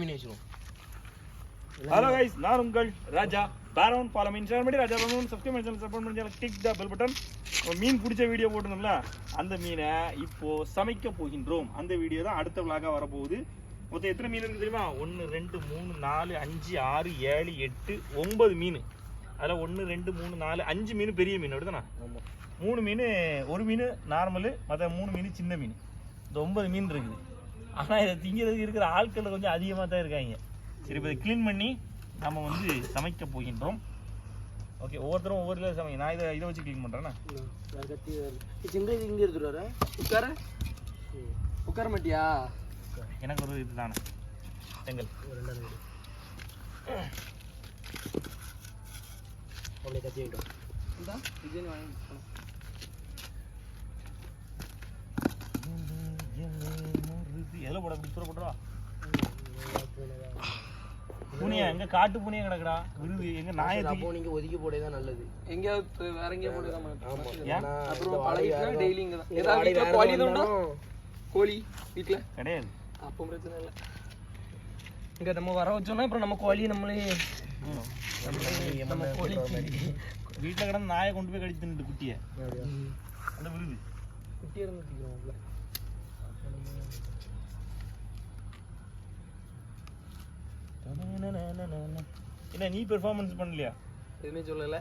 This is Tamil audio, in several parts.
மீன் வச்சிருவோம் ஹலோ கைஸ் நான் உங்கள் ராஜா பேரவுன். ஷேர் பண்ணி ராஜா பேரவுன். சப்ஸ்கிரைப் பண்ணி சப்போர்ட் பண்ணி கிளிக் த பெல் பட்டன் மீன் பிடிச்ச வீடியோ போட்டுருந்தோம்ல அந்த மீனை இப்போ சமைக்க போகின்றோம். அந்த வீடியோ தான் அடுத்த விளாக வரப்போகுது. மொத்தம் எத்தனை மீன் இருக்கு தெரியுமா? ஒன்று ரெண்டு மூணு நாலு அஞ்சு ஆறு ஏழு எட்டு ஒன்பது மீன். அதில் ஒன்று ரெண்டு மூணு நாலு அஞ்சு மீன் பெரிய மீன் அப்படிதானே? மூணு மீன் ஒரு மீன் நார்மலு மற்ற மூணு மீன் சின்ன மீன். இந்த ஒன்பது மீன் இருக்குது. ஆனால் இதை திங்கிறதுக்கு இருக்கிற ஆட்கள் கொஞ்சம் அதிகமாக தான் இருக்காங்க. சரி இப்போ இதை க்ளீன் பண்ணி நம்ம வந்து சமைக்க போகின்றோம். ஓகே ஒவ்வொருத்தரும் ஒவ்வொரு இதில் சமைங்க. நான் இதை இதை வச்சு க்ளீன் பண்ணுறேன்னா சிங்க இங்க எடுத்துட்டு உட்கார. உட்கார. மாட்டியா? எனக்கு ஒரு இது தானே செங்கல் கத்தி விட்டோம் இந்தா விஜய் வாங்கி எதில் போட தூர போட்டுருவா பூனியா எங்க காட்டு பூனியா கிடக்குடா? விருது எங்க நாயை அப்போ நீங்க ஒதுக்கி போடே தான் நல்லது. எங்கேயாவது வேற எங்கேயும் போட மாட்டோம் ஏன்? அப்புறம் பழகிட்டுனா டெய்லி இங்க தான். ஏதாவது வீட்ல கோழி தான் கோழி வீட்ல. கிடையாது. அப்போ பிரச்சனை இல்லை. இங்க நம்ம வர வச்சோம்னா அப்புறம் நம்ம கோழி நம்மளே நம்ம கோழி வீட்டில் கிடந்து நாயை கொண்டு போய் கடிச்சு தின்னுட்டு குட்டியை. அந்த விருது. குட்டி இருந்துக்கிறோம் என்ன நீ பெர்ஃபார்மன்ஸ் பண்ணலையா? எதுவுமே சொல்லல.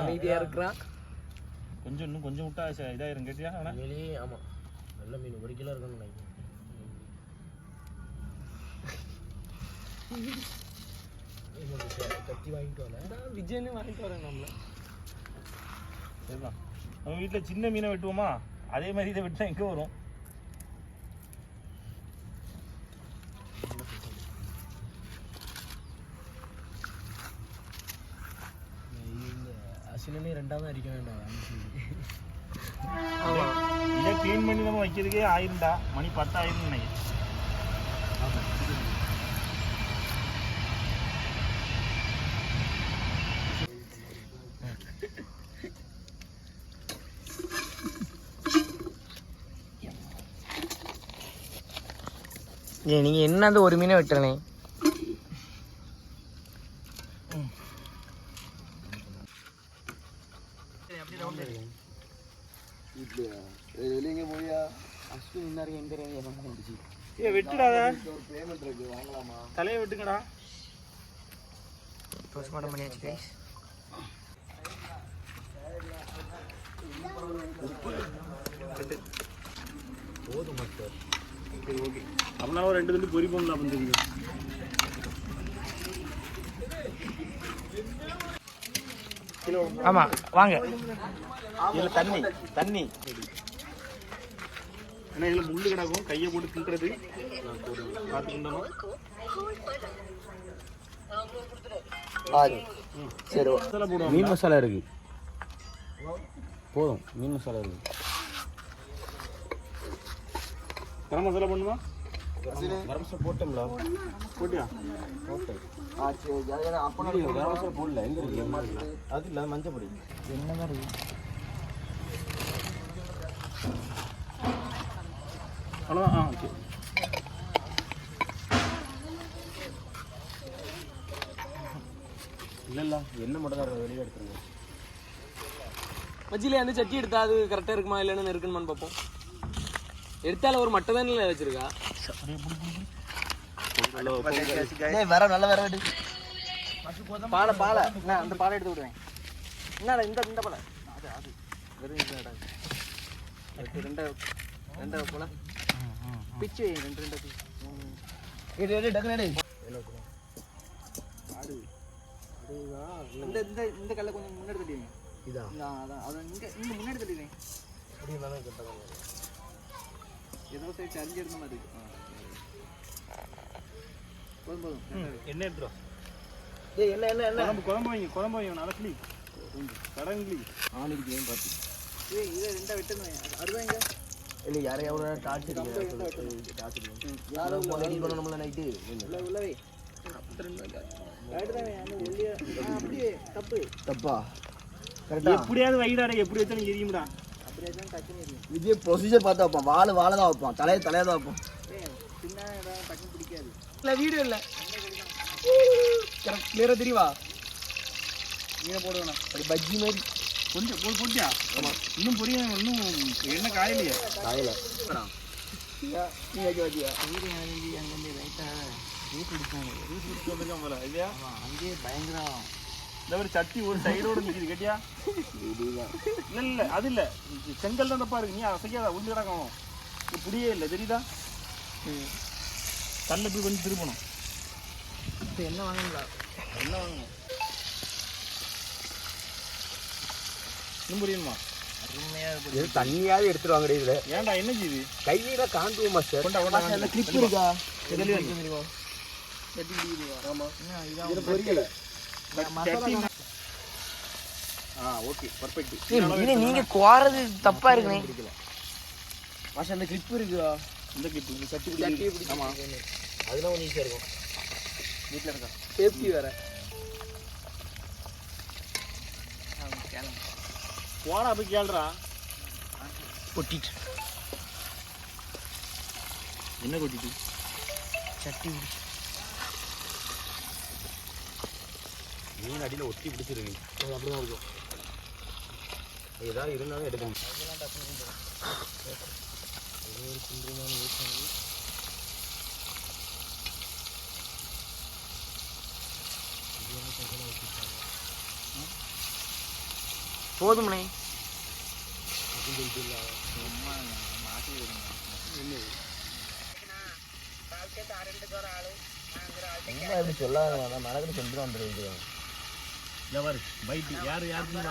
அமைதியா இருக்கிறான் கொஞ்சம் இன்னும் கொஞ்சம் விட்டா இதாயிரும் கேட்டியா? வெளியே ஆமா. நல்ல மீன் ஒரு கிலோ இருக்குன்னு நினைக்கிறேன். கத்தி வாங்கிட்டு வரல. விஜயனே வாங்கிட்டு வரேன் நம்மள. சரிதான் நம்ம வீட்டில் சின்ன மீனை வெட்டுவோமா? அதே மாதிரி இதை வெட்டினா எங்கே வரும்? அசிலனே ரெண்டாவது அடிக்க வேண்டாம் இதை க்ளீன் பண்ணி நம்ம வைக்கிறதுக்கே ஆயிரும்டா. மணி பத்தாயிரம் நினைக்கிறேன். நீங்க என்ன அந்த ஒரு மீனை வெட்டுறனே ஏ வெட்டுடாத. தலையை வெட்டுங்கடா. போஸ்ட்மார்ட்டம் பண்ணியாச்சு கைஸ் சரி ஓகே. அப்படின்னா ஒரு ரெண்டு துண்டு பொரிப்போம்ல அப்படின்னு தெரியும் ஆமா வாங்க. இதில் தண்ணி தண்ணி. ஏன்னா இதில் முள்ளு கிடக்கும். கையை போட்டு கிண்டுறது பார்த்துக்கிட்டோம் சரி மீன் மசாலா இருக்கு. போதும் மீன் மசாலா இருக்கு. கரம் மசாலா பண்ணுமா போட்டோம்ல. போட்டியா? இல்லையே, கரம் மசாலா போடல. எங்க இருக்கு? அது இல்ல மஞ்சள் பொடி. என்னதான் இருக்கு? அவ்வளோதான் ஆ ஓகே இல்ல இல்ல என்ன மட்டும் தான் வெளியே எடுத்துருங்க மச்சிலே அந்த சட்டி எடுத்தா அது கரெக்டா இருக்குமா இல்லைன்னு இருக்குன்னு பார்ப்போம். எடுத்தால ஒரு மட்டை தானே வச்சிருக்கா? வர நல்ல வர பாலை பாலை. நான் அந்த பாலை எடுத்து விடுவேன் என்னடா இந்த இந்த பாலை? அது அது. வெறும் ரெண்டா ரெண்டா போல பிச்சு வை, ரெண்டு ரெண்டா. பிச்சு எடு எடு டக்கு எடு. இந்த இந்த இந்த கல்லை கொஞ்சம் முன்னாடி தட்டி வைங்க இதா அதான் அதான் இங்க இந்த முன்னாடி தட்டி வைங்க ஏதோ சைடு அரிஞ்சு எடுத்த மாதிரி இருக்கு. போதும் போதும். என்ன எடுத்துரும் ஏய் என்ன என்ன என்ன? குழம்பு குழம்பு வைங்க குழம்பு வைங்க நடக்கலி கடங்கலி ஆணிக்கு ஏன் பாத்து ஏய் இதை ரெண்டா வெட்டணும் அறுவாங்க இல்ல யாரையா எவ்வளவு டார்ச்சர் டார்ச்சர் போன எடிட் பண்ணணும்ல நைட்டு தப்பு. தப்பா. கரெக்டா எப்படியாவது வைடாடா எப்படி வச்சாலும் எரியும்டா. விஜய் ப்ரொசீஜர் பார்த்து வைப்பான் வாழை வாழை தான் வைப்பான் தலையை தலையை தான் வைப்பான் இல்ல வீடியோ இல்ல. கரெக்ட் கிளியரா தெரியவா மீனை போடுவேண்ணா பஜ்ஜி மாதிரி. கொஞ்சம் போய் போட்டியா? இன்னும் புரிய இன்னும் என்ன காயலையே? காயில. போல சட்டி ஒரு சைடோட நிக்குது கேட்டியா? இல்ல இல்ல அது இல்ல. செங்கல் தான் தப்பா இருக்கு நீ அசைக்காத உள்ள கிடக்கும். இது புடியே இல்ல தெரியுதா? கல்ல போய் கொஞ்சம் திருப்பணும். இப்போ என்ன வாங்குங்களா என்ன வாங்கணும்? இன்னும் புரியுமா இது தண்ணியாவது எடுத்துட்டு வாங்கடி இதுல. ஏன்டா என்ன இது கையில காந்துவோம் மாஸ்டர் கொண்டா கிளிப் இருக்கா? ஆமா. இது பொரியல. சட்டி ஆ ஓகே பர்ஃபெக்ட் இது நீங்க குவாறது தப்பா இருக்குண்ணே மாஷா அந்த கிளிப் இருக்குதா இந்த கிளிப் இந்த சட்டி சட்டி ஆமா. அதெல்லாம் கொஞ்சம் ஈஸியா இருக்கும். வீட்டில் இருக்கா? சேஃப்டி வேற. போடா போய் கேளுடா. கொட்டிட்டு. என்ன கொட்டிட்டு? சட்டி மீன் அடியில ஒட்டி பிடிச்சிருக்கு அப்படிதான் இருக்கும். ஏதாவது இருந்தாலும் எடுக்கணும் போதும்ண்ணே சும்மா எப்படி சொல்லாத மனதில் யாரு யாருன்னு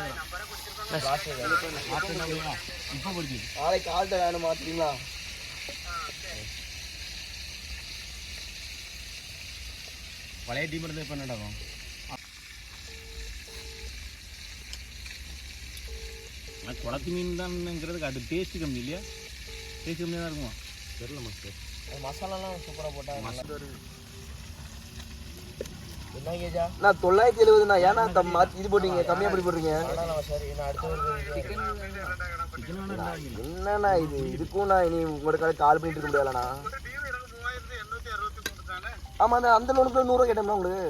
இப்போ படிக்குது நாளைக்கு ஆள்கிட்ட வேணும் மாத்துறீங்களா பழைய டீம் இருந்தால் இப்போ நடக்கும்? ஆனால் குளத்து மீன் தான்ங்கிறதுக்கு அது டேஸ்ட் கம்மி இல்லையா? டேஸ்ட் கம்மியாக தான் இருக்குமா? தெரியல மாஸ்டர் மசாலாலாம் சூப்பரா போட்டா என்ன கேஜா? நான் தொள்ளாயிரத்தி எழுபதுண்ணா. ஏன்னா தம் மாத்தி இது போட்டீங்க. கம்மியா படி போடுறீங்க சரி நான் அடுத்த என்னண்ணா இது? இதுக்கும் நான் இனி உங்களோட கடை கால் பண்ணிட்டு இருக்க முடியாதுண்ணா. ஆமா அந்த லோனுக்கு நூறுரூவா கேட்டோம்னா உங்களுக்கு?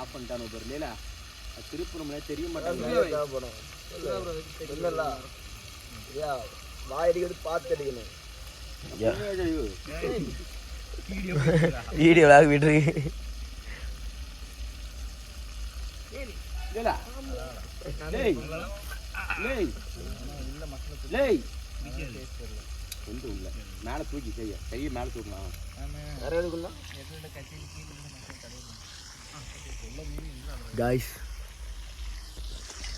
ஆஃப் பண்ணிட்டானு ஒரு இல்லையில திருப்பூர் தெரிய மாட்டேங்குது. இல்லல்ல ஐயா வாய் அடிக்கிறது பார்த்து அடிக்கணும். வீடியோ விளாக் விட்டுருக்கு மேலே தூக்கி கையை கையை மேலே தூக்கலாம்